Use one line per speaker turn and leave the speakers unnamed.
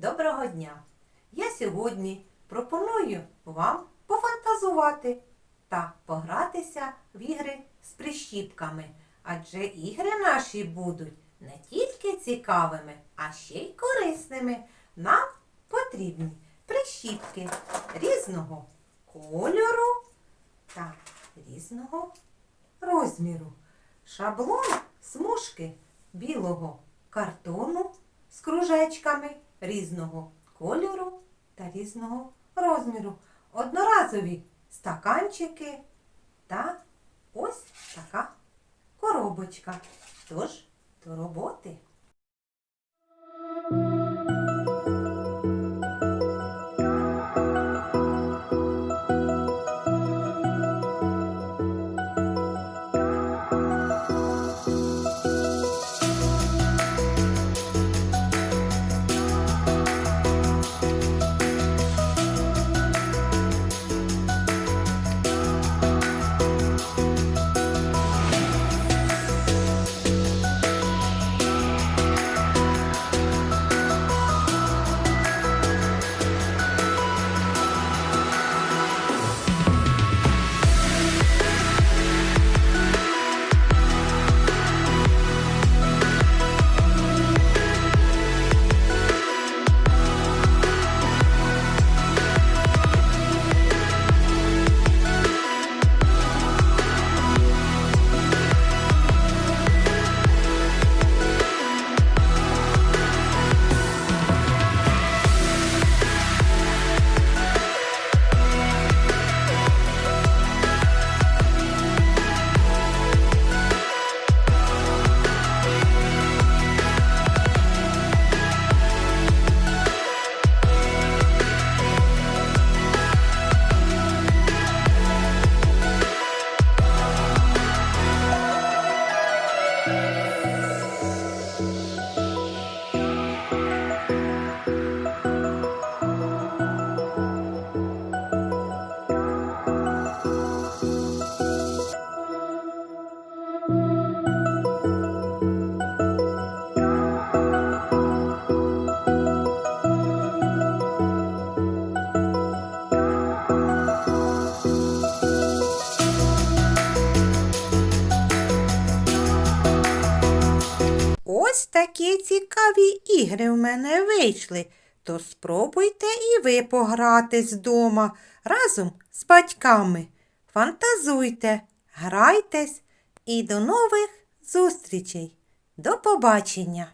Доброго дня! Я сьогодні пропоную вам пофантазувати та погратися в ігри з прищіпками, адже ігри наші будуть не тільки цікавими, а ще й корисними. Нам потрібні прищіпки різного кольору та різного розміру. Шаблон смужки білого картону з кружечками різного кольору та різного розміру. Одноразові стаканчики та ось така коробочка. Тож, до роботи. Ось такі цікаві ігри в мене вийшли. То спробуйте і ви погратись дома разом з батьками. Фантазуйте, грайтесь і до нових зустрічей. До побачення!